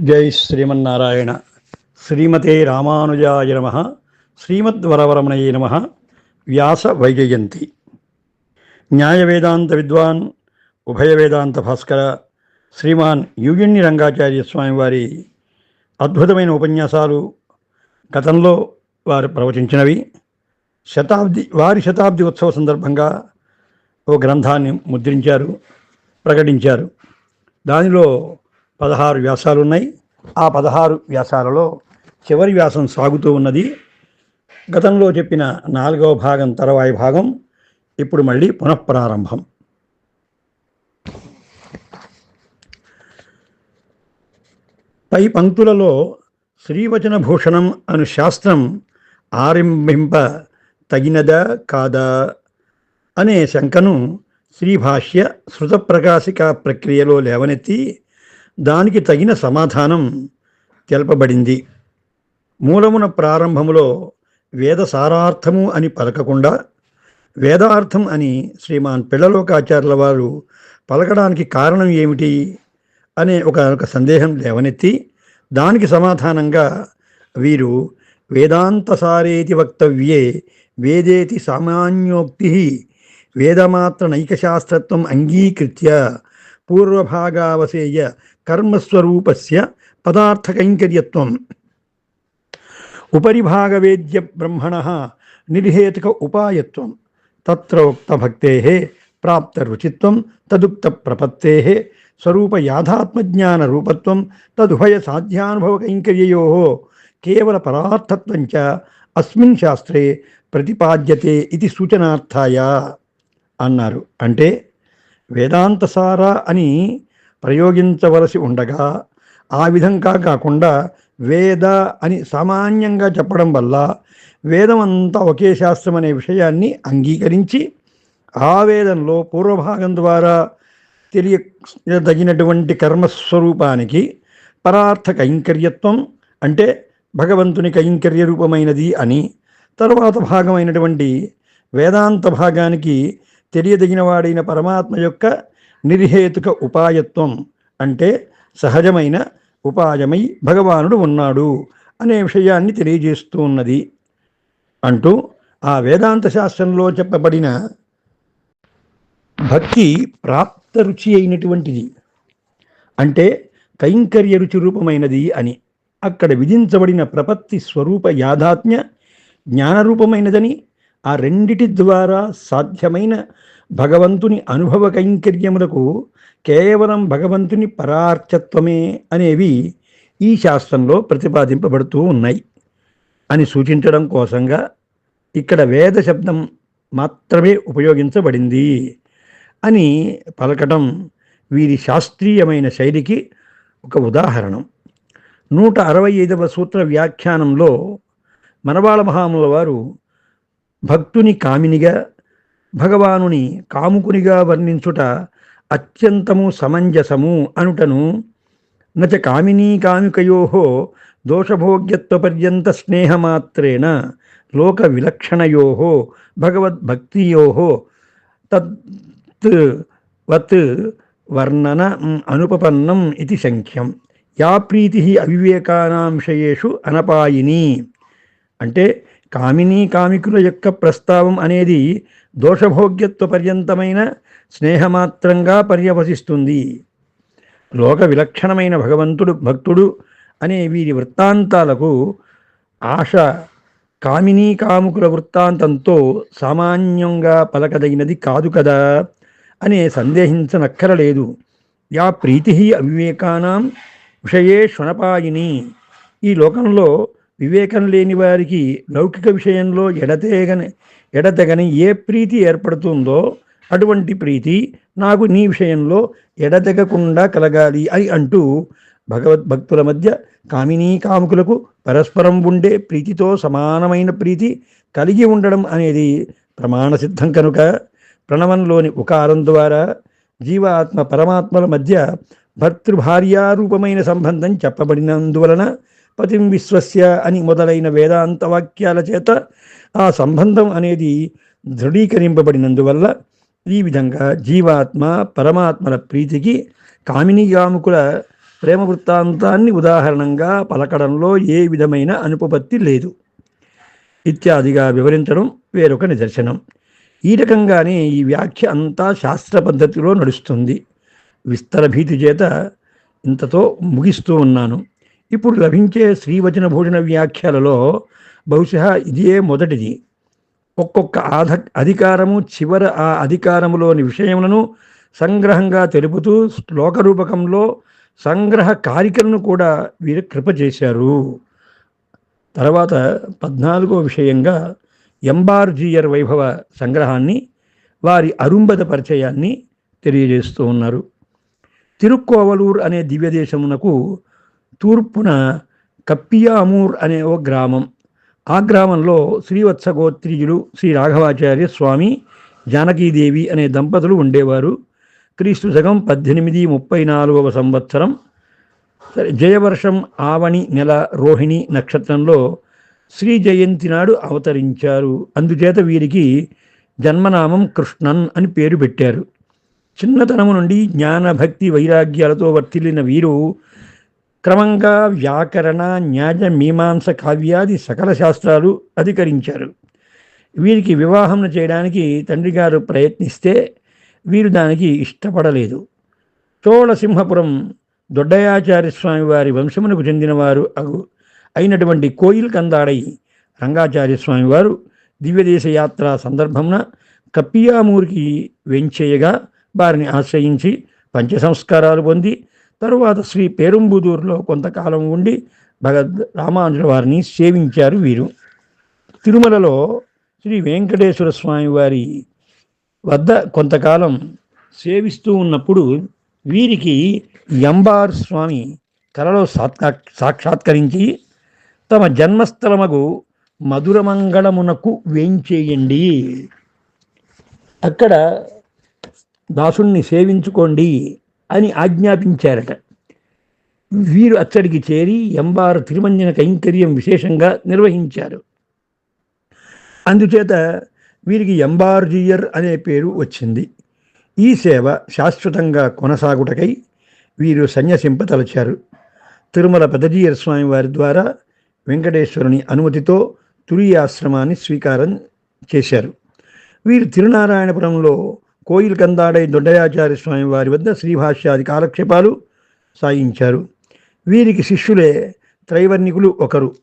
జై శ్రీమన్నారాయణ. శ్రీమతే రామానుజాయ నమ. శ్రీమద్వరవరమణయే నమ. వ్యాస వైజయంతి. న్యాయ వేదాంత విద్వాన్ ఉభయ వేదాంత భాస్కర శ్రీమాన్ యుగిణ్ణి రంగాచార్య స్వామి వారి అద్భుతమైన ఉపన్యాసాలు గతంలో వారు ప్రవచించినవి. శతాబ్ది వారి శతాబ్ది ఉత్సవ సందర్భంగా ఓ గ్రంథాన్ని ముద్రించారు ప్రకటించారు. దానిలో పదహారు వ్యాసాలు ఉన్నాయి ఆ పదహారు వ్యాసాలలో చివరి వ్యాసం సాగుతూ ఉన్నది. గతంలో చెప్పిన నాలుగవ భాగం తర్వాయి భాగం. ఇప్పుడు మళ్ళీ పునఃప్రారంభం. పై పంక్తులలో శ్రీవచన భూషణం అను శాస్త్రం ఆరంభింప తగినదా కాదా అనే శంకను శ్రీభాష్య శృతప్రకాశిక ప్రక్రియలో లేవనెత్తి దానికి తగిన సమాధానం తెలపబడింది. మూలమున ప్రారంభములో వేద సారార్థము అని పలకకుండా వేదార్థం అని శ్రీమాన్ పిల్లలోకాచార్యుల వారు పలకడానికి కారణం ఏమిటి అనే ఒక ఒక సందేహం లేవనెత్తి దానికి సమాధానంగా వీరు వేదాంతసారేతి వక్తవ్యే వేదేతి సామాన్యోక్తి వేదమాత్ర నైకశాస్త్రత్వం అంగీకృత్య పూర్వభాగావసేయ కర్మస్వరూపస్య పదార్థకైంకర్యత్వం ఉపరిభాగవేద్య బ్రహ్మణ నిర్హేతుక ఉపాయత్వం తత్ర ఉక్త భక్తే ప్రాప్త తదుక్త ప్రపత్తే స్వరూప యాథాత్మజ్ఞాన రూపత్వం తదుభయ సాధ్యానుభవకైంకర్యయో కేవల పరార్థత్వం చ అస్మిన్ శాస్త్రే ప్రతిపాద్యతే ఇది సూచనార్థాయ అన్నారు అంటే వేదాంతసార అని ప్రయోగించవలసి ఉండగా ఆ విధంగా కాకుండా వేద అని సామాన్యంగా చెప్పడం వల్ల వేదం అంతా ఒకే శాస్త్రం అనే విషయాన్ని అంగీకరించి ఆ వేదంలో పూర్వభాగం ద్వారా తెలియదగినటువంటి కర్మస్వరూపానికి పరార్థ కైంకర్యత్వం అంటే భగవంతుని కైంకర్య రూపమైనది అని తరువాత భాగమైనటువంటి వేదాంత భాగానికి తెలియదగినవాడైన పరమాత్మ యొక్క నిర్హేతుక ఉపాయత్వం అంటే సహజమైన ఉపాయమై భగవానుడు ఉన్నాడు అనే విషయాన్ని తెలియజేస్తూ ఉన్నది. అంటూ ఆ వేదాంత శాస్త్రంలో చెప్పబడిన భక్తి ప్రాప్త రుచి అయినటువంటిది అంటే కైంకర్య రుచి రూపమైనది అని. అక్కడ విధించబడిన ప్రపత్తి స్వరూప యాథాత్మ్య జ్ఞానరూపమైనదని ఆ రెండిటి ద్వారా సాధ్యమైన భగవంతుని అనుభవ కైంకర్యములకు కేవలం భగవంతుని పరార్థత్వమే అనేవి ఈ శాస్త్రంలో ప్రతిపాదింపబడుతూ ఉన్నాయి. అని సూచించడం కోసంగా ఇక్కడ వేద శబ్దం మాత్రమే ఉపయోగించబడింది అని పలకటం వీరి శాస్త్రీయమైన శైలికి ఒక ఉదాహరణం. నూట అరవై ఐదవ సూత్ర వ్యాఖ్యానంలో మనవాళ మహాముల వారు భక్తుని కామినిగా భగవానుని కాముకునిగా వర్ణించుట అత్యంతము సమంజసము అనుటను నచ కామినీ కామికయో దోషభోగ్యత్వపర్యంత స్నేహమాత్రేణ లోక విలక్షణయో భగవద్భక్తియో తత్ వత్ వర్ణన అనుపపన్నం ఇది శంఖ్యం. యా ప్రీతి అవివేకానాంశయేషు అనపాయిని. అంటే కామినీ కామికుల యొక్క ప్రస్తావం అనేది దోషభోగ్యత్వ పర్యంతమైన స్నేహమాత్రంగా పర్యవసిస్తుంది. లోక విలక్షణమైన భగవంతుడు భక్తుడు అనే వీరి వృత్తాంతాలకు ఆశ కామినీ కాముకుల వృత్తాంతంతో సామాన్యంగా పలకదగినది కాదు కదా అనే సందేహించనక్కరలేదు. యా ప్రీతి అవివేకానాం విషయే శ్వనపాయిని ఈ లోకంలో వివేకం లేని వారికి లౌకిక విషయంలో ఎడతెగని ఎడతెగని ఏ ప్రీతి ఏర్పడుతుందో అటువంటి ప్రీతి నాకు నీ విషయంలో ఎడతెగకుండా కలగాలి అని అంటూ భగవద్భక్తుల మధ్య కామినీ కాముకులకు పరస్పరం ఉండే ప్రీతితో సమానమైన ప్రీతి కలిగి ఉండడం అనేది ప్రమాణ సిద్ధం కనుక ప్రణవంలోని ఉకారం ద్వారా జీవాత్మ పరమాత్మల మధ్య భర్తృభార్యారూపమైన సంబంధం చెప్పబడినందువలన పతిం విశ్వస్య అని మొదలైన వేదాంత వాక్యాల చేత ఆ సంబంధం అనేది దృఢీకరింపబడినందువల్ల ఈ విధంగా జీవాత్మ పరమాత్మల ప్రీతికి కామినీయాముకుల ప్రేమ వృత్తాంతాన్ని ఉదాహరణంగా పలకడంలో ఏ విధమైన అనుపపత్తి లేదు. ఇత్యాదిగా వివరించడం వేరొక నిదర్శనం. ఈ రకంగానే ఈ వ్యాఖ్య అంతా శాస్త్ర పద్ధతిలో నడుస్తుంది. విస్తర భీతి చేత ఇంతతో ముగిస్తూ ఉన్నాను. ఇప్పుడు లభించే శ్రీవచన భోజన వ్యాఖ్యలలో బహుశా ఇదే మొదటిది. ఒక్కొక్క ఆధ అధికారము చివర ఆ అధికారములోని విషయములను సంగ్రహంగా తెలుపుతూ శ్లోక రూపకంలో సంగ్రహ కారికలను కూడా వీరు కృప చేశారు తర్వాత పద్నాలుగో విషయంగా ఎంబార్జీయర్ వైభవ సంగ్రహాన్ని వారి అరుంబద పరిచయాన్ని తెలియజేస్తూ ఉన్నారు. తిరుక్కోవలూరు అనే దివ్యదేశమునకు తూర్పున కప్పియామూర్ అనే ఒక గ్రామం. ఆ గ్రామంలో శ్రీవత్స గోత్రీయులు శ్రీ రాఘవాచార్య స్వామి జానకీదేవి అనే దంపతులు ఉండేవారు. క్రీస్తు శకం పద్దెనిమిది ముప్పై నాలుగవ సంవత్సరం. సరే జయవర్షం ఆవణి నెల రోహిణి నక్షత్రంలో శ్రీ జయంతి నాడు అవతరించారు. అందుచేత వీరికి జన్మనామం కృష్ణన్ అని పేరు పెట్టారు. చిన్నతనము నుండి జ్ఞాన భక్తి వైరాగ్యాలతో వర్తిల్లిన వీరు క్రమంగా వ్యాకరణ న్యాయ మీమాంస కావ్యాది సకల శాస్త్రాలు అధికరించారు. వీరికి వివాహం చేయడానికి తండ్రి గారు ప్రయత్నిస్తే వీరు దానికి ఇష్టపడలేదు. చోళసింహపురం దొడ్డయాచార్య స్వామి వారి వంశమునకు చెందినవారు అగు అయినటువంటి కోయిల్ కందాడై రంగాచార్య స్వామి వారు దివ్యదేశ యాత్ర సందర్భమున కప్పియామూరికి వెంచేయగా వారిని ఆశ్రయించి పంచ సంస్కారాలు పొంది తరువాత శ్రీ పేరుంబుదూరులో కొంతకాలం ఉండి భగద్ రామానుజుల వారిని సేవించారు వీరు. తిరుమలలో శ్రీ వెంకటేశ్వర స్వామి వారి వద్ద కొంతకాలం సేవిస్తూ ఉన్నప్పుడు వీరికి ఎంబార్ స్వామి కలలో సాత్కా సాక్షాత్కరించి తమ జన్మస్థలమగు మధురమంగళమునకు వేంచేయండి. అక్కడ దాసుణ్ణి సేవించుకోండి. అని ఆజ్ఞాపించారట. వీరు అచ్చడికి చేరి ఎంబారు తిరుమంజన కైంకర్యం విశేషంగా నిర్వహించారు. అందుచేత వీరికి ఎంబార్జియర్ అనే పేరు వచ్చింది. ఈ సేవ శాశ్వతంగా కొనసాగుటకై వీరు సన్యసింపతలచారు తిరుమల పెదజీయర్ స్వామి వారి ద్వారా వెంకటేశ్వరుని అనుమతితో తురియాశ్రమాన్ని స్వీకారం చేశారు. వీరు తిరునారాయణపురంలో కోయిల్ కందాడై దొడ్డయాచార్య స్వామి వారి వద్ద శ్రీభాష్యాది కాలక్షేపాలు సాగించారు వీరికి శిష్యులే త్రైవర్ణికులు ఒకరు.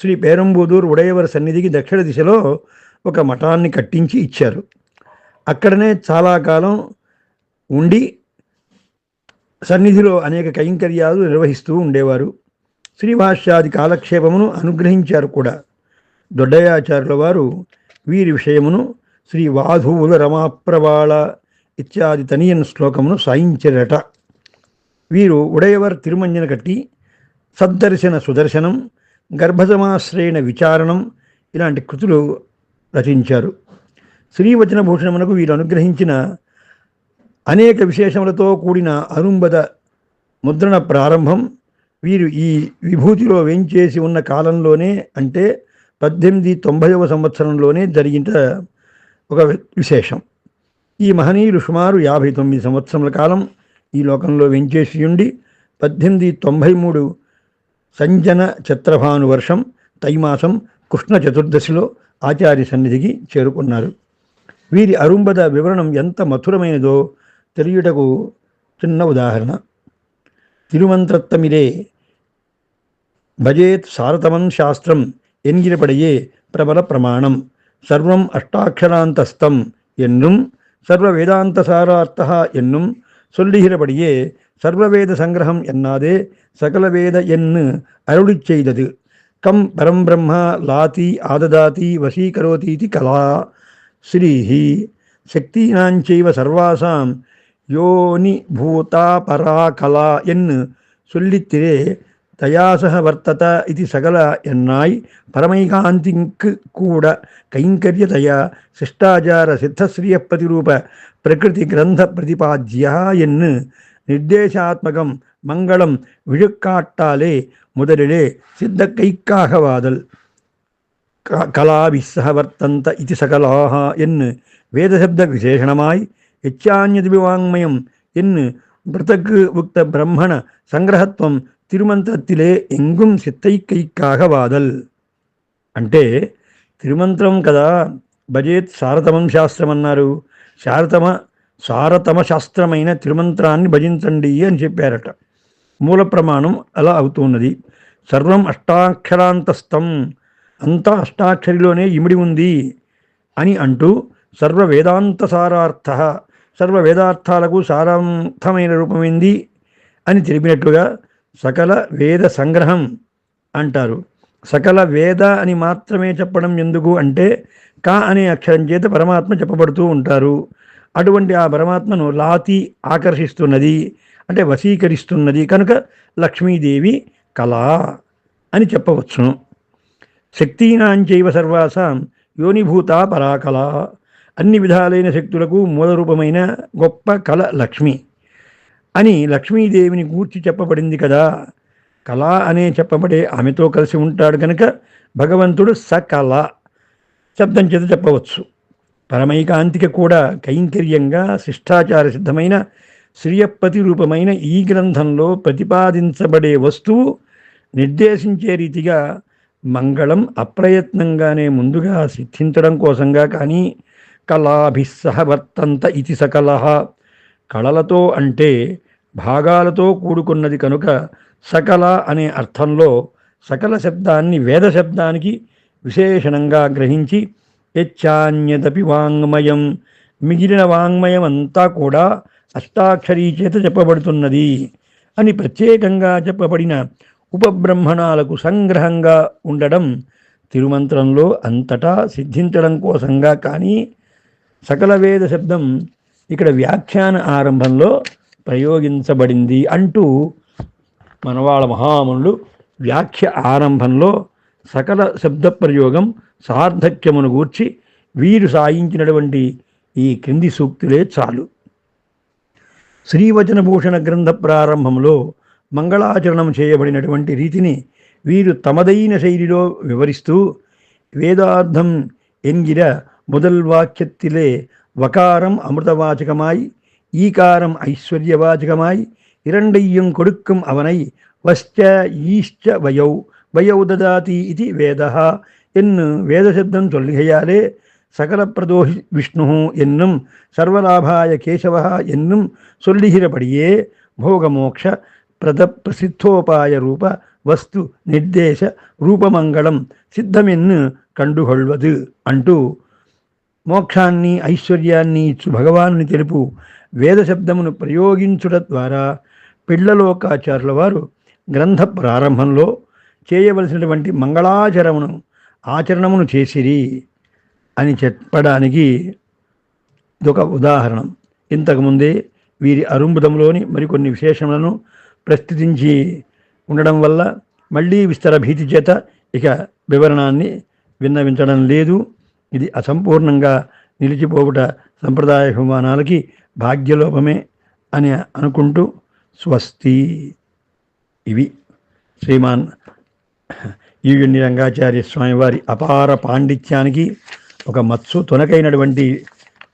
శ్రీ పేరంబూదూర్ ఉడయవర సన్నిధికి దక్షిణ దిశలో ఒక మఠాన్ని కట్టించి ఇచ్చారు. అక్కడనే చాలా కాలం ఉండి సన్నిధిలో అనేక కైంకర్యాలు నిర్వహిస్తూ ఉండేవారు. శ్రీభాష్యాది కాలక్షేపమును అనుగ్రహించారు కూడా. దొడ్డయాచార్యుల వారు వీరి విషయమును శ్రీ వాధువుల రమాప్రవాళ ఇత్యాది తనియన్ శ్లోకమును సాయించరట వీరు ఉడయవర్ తిరుమంజన కట్టి సద్దర్శన సుదర్శనం గర్భసమాశ్రయణ విచారణం ఇలాంటి కృతులు రచించారు. శ్రీవచన భూషణమునకు వీరు అనుగ్రహించిన అనేక విశేషములతో కూడిన అనుంబద ముద్రణ ప్రారంభం వీరు ఈ విభూతిలో వేంచేసి ఉన్న కాలంలోనే అంటే పద్దెనిమిది తొంభైవ సంవత్సరంలోనే జరిగిన ఒక విశేషం. ఈ మహనీయులు సుమారు యాభై తొమ్మిది సంవత్సరముల కాలం ఈ లోకంలో వెంచేసి ఉండి పద్దెనిమిది తొంభై మూడు సంజన చత్రభాను వర్షం తైమాసం కృష్ణ చతుర్దశిలో ఆచార్య సన్నిధికి చేరుకున్నారు. వీరి అరుంబద వివరణం ఎంత మధురమైనదో తెలియుటకు చిన్న ఉదాహరణ. తిరుమంత్రత్తమిరే భజేత్ సారతమం శాస్త్రం ఎన్గిరపడయే ప్రబల ప్రమాణం. சர்வம் அஷ்டாட்சராந்தஸ்தம் என்னும் சர்வ வேதாந்த சாரார்த்தா என்னும் சொல்லுகிறபடியே சர்வவேத சங்கிரகம் என்னாதே சகலவேத என்று அருளி செய்தது. கம் பரம் பிரம்மா லாதி ஆததாதி வசீகரோதீதி கலா. ஸ்ரீஹி சக்தீனாஞ்சைவ சர்வாசாம் யோனி பூதா பரா கலா என்று சொல்லித்திரே தயாசக வர்த்தத இது சகல என்னாய் பரமைகாந்திக்கு கூட கைங்கரியதயா சிஷ்டாச்சார சித்தஸ்ரீய பிரதிரூப பிரகிருதி கிரந்த பிரதிபாத்தியா என்று நிர்தேசாத்மகம் மங்களம் விழுக்காட்டாலே முதலிலே சித்த கைக்காகவாதல் கலாபிஸ்ஸக வர்த்தந்த இது சகலாக என்று வேதசப்த விசேஷணமாய் எச்சான்யதிபிவாங்மயம் என்று பிருத்தக்கு உக்த பிரம்மண சங்கிரகத்துவம் సంగ్రహత్వం తిరుమంత్రత్తిలే ఎంగుం సిత్తైకైకాగ వాదల్ అంటే తిరుమంత్రం కదా భజేత్ సారతమం శాస్త్రం అన్నారు శారతమ సారతమ శాస్త్రమైన తిరుమంత్రాన్ని భజించండి అని చెప్పారట. మూల ప్రమాణం అలా అవుతున్నది. సర్వం అష్టాక్షరాంతస్థం అంతా అష్టాక్షరిలోనే ఇమిడి ఉంది అని అంటూ సర్వ వేదాంత సారార్థ సర్వ వేదార్థాలకు సారాంతమైన రూపమైంది అని తెలిపినట్లుగా సకల వేద సంగ్రహం అంటారు. సకల వేద అని మాత్రమే చెప్పడం ఎందుకు అంటే కా అనే అక్షరం చేత పరమాత్మ చెప్పబడుతూ ఉంటారు. అటువంటి ఆ పరమాత్మను లాతి ఆకర్షిస్తున్నది అంటే వశీకరిస్తున్నది కనుక లక్ష్మీదేవి కళా అని చెప్పవచ్చును శక్తీనాంచైవ సర్వాసాం యోనిభూత పరాకళ. అన్ని విధాలైన శక్తులకు మూలరూపమైన గొప్ప కళ లక్ష్మి. అని లక్ష్మీదేవిని గూర్చి చెప్పబడింది కదా. కళ అనే చెప్పబడే ఆమెతో కలిసి ఉంటాడు కనుక భగవంతుడు సకల శబ్దం చేత చెప్పవచ్చు. పరమైకాంతిక కూడా కైంకర్యంగా శిష్టాచార సిద్ధమైన శ్రీయపతి రూపమైన ఈ గ్రంథంలో ప్రతిపాదించబడే వస్తువు నిర్దేశించే రీతిగా మంగళం అప్రయత్నంగానే ముందుగా సిద్ధించడం కోసంగా కానీ కళాభిస్సహ వర్తంత ఇతి సకల. కళలతో అంటే భాగాలతో కూడుకున్నది కనుక సకల అనే అర్థంలో సకల శబ్దాన్ని వేద శబ్దానికి విశేషణంగా గ్రహించి యచ్చాన్యదపి వాంగ్మయం. మిగిలిన వాంగ్మయం అంతా కూడా అష్టాక్షరీ చేత చెప్పబడుతున్నది అని ప్రత్యేకంగా చెప్పబడిన ఉపబ్రహ్మణాలకు సంగ్రహంగా ఉండడం తిరుమంత్రంలో అంతటా సిద్ధించడం కోసంగా కానీ సకల వేద శబ్దం ఇక్కడ వ్యాఖ్యాన ఆరంభంలో ప్రయోగించబడింది అంటూ మనవాళ్ళ మహామునులు వ్యాఖ్య ఆరంభంలో సకల శబ్ద ప్రయోగం సార్థక్యమును గూర్చి వీరు సాయించినటువంటి ఈ క్రింది సూక్తులే చాలు శ్రీవచనభూషణ గ్రంథ ప్రారంభంలో మంగళాచరణం చేయబడినటువంటి రీతిని వీరు తమదైన శైలిలో వివరిస్తూ వేదార్థం ఎన్గిర முதல் வாக்கியத்திலே வகாரம் அமிர்தவாச்சகமாய் ஈகாரம் ஐஸ்வர்யவாச்சகமாய் இரண்டையும் கொடுக்கும் அவனை வஸ்ச ஈஷ்ச வயௌ வயௌ ததாதி இது வேதா என்று வேதசப்தம் சொல்லுகையாலே சகலப்பிரதோ விஷ்ணு என்னும் சர்வலாபாய கேசவ என்னும் சொல்லுகிறபடியே భోగమోక్ష ప్రద ప్రసిద్ధోపాయ రూప వస్తు నిర్దేశ రూపమంగళం సిద్ధమెన్ను కండుగొల్వదు అంటూ మోక్షాన్ని ఐశ్వర్యాన్ని ఇచ్చు భగవానుని తెలుపు వేద శబ్దమును ప్రయోగించుట ద్వారా పిళ్ళలోకాచారుల వారు గ్రంథ ప్రారంభంలో చేయవలసినటువంటి మంగళాచరమును ఆచరణమును చేసిరి అని చెప్పడానికి ఇదొక ఉదాహరణం. ఇంతకుముందే వీరి అరుంబుదంలోని మరికొన్ని విశేషములను ప్రస్తుతించి ఉండడం వల్ల మళ్ళీ విస్తర భీతి చేత ఇక వివరణాన్ని విన్నవించడం లేదు. ఇది అసంపూర్ణంగా నిలిచిపోవుట సంప్రదాయ అభిమానాలకి భాగ్యలోపమే అని అనుకుంటూ స్వస్తి. ఇవి శ్రీమాన్ ఈయుణ్ణి రంగాచార్య స్వామివారి అపార పాండిత్యానికి ఒక మత్సు తొనకైనటువంటి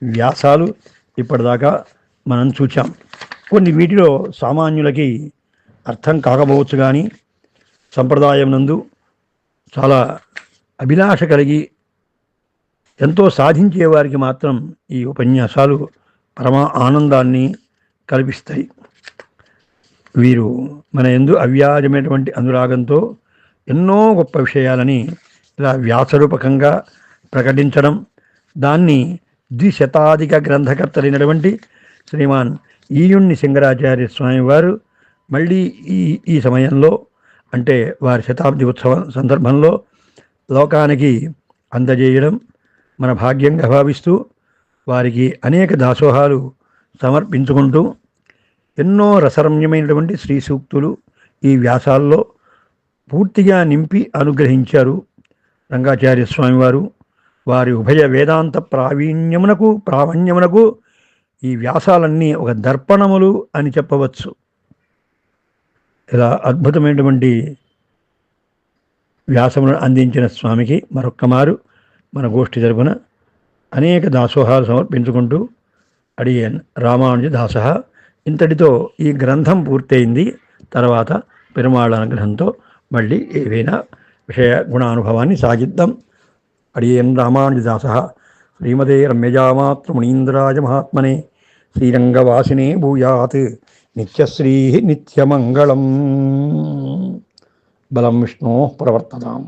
వ్యాసాలు ఇప్పటిదాకా మనం చూచాం. కొన్ని వీటిలో సామాన్యులకి అర్థం కాకపోవచ్చు కానీ సంప్రదాయం నందు చాలా అభిలాష కలిగి ఎంతో సాధించే వారికి మాత్రం ఈ ఉపన్యాసాలు పరమ ఆనందాన్ని కల్పిస్తాయి. వీరు మన ఎందు అవ్యాజమైనటువంటి అనురాగంతో ఎన్నో గొప్ప విషయాలని ఇలా వ్యాసరూపకంగా ప్రకటించడం దాన్ని ద్విశతాధిక గ్రంథకర్తలైనటువంటి శ్రీమాన్ ఈయుణ్ణి సింగరాచార్య స్వామి వారు మళ్ళీ ఈ ఈ సమయంలో అంటే వారి శతాబ్ది ఉత్సవం సందర్భంలో లోకానికి అందజేయడం మన భాగ్యంగా భావిస్తూ వారికి అనేక దాసోహాలు సమర్పించుకుంటూ ఎన్నో రసరమ్యమైనటువంటి శ్రీ సూక్తులు ఈ వ్యాసాల్లో పూర్తిగా నింపి అనుగ్రహించారు. రంగాచార్య స్వామివారు వారి ఉభయ వేదాంత ప్రావీణ్యమునకు ప్రావణ్యమునకు ఈ వ్యాసాలన్నీ ఒక దర్పణములు అని చెప్పవచ్చు. ఇలా అద్భుతమైనటువంటి వ్యాసములను అందించిన స్వామికి మరొక్క మారు. మన గోష్ఠి తరపున అనేక దాసోహాలు సమర్పించుకుంటూ అడిగాను. రామానుజ దాస ఇంతటితో ఈ గ్రంథం పూర్తయింది. తర్వాత పెరుమాళ అనుగ్రహంతో మళ్ళీ ఏవైనా విషయ గుణానుభవాన్ని సాగిద్దాం అడియన్ రామానుజదాస శ్రీమదే రమ్యజామాతృమునీంద్రాయ మహాత్మనే శ్రీరంగవాసినే భూయాత్ నిత్యశ్రీ నిత్యమంగళం బలం విష్ణో ప్రవర్తతాం.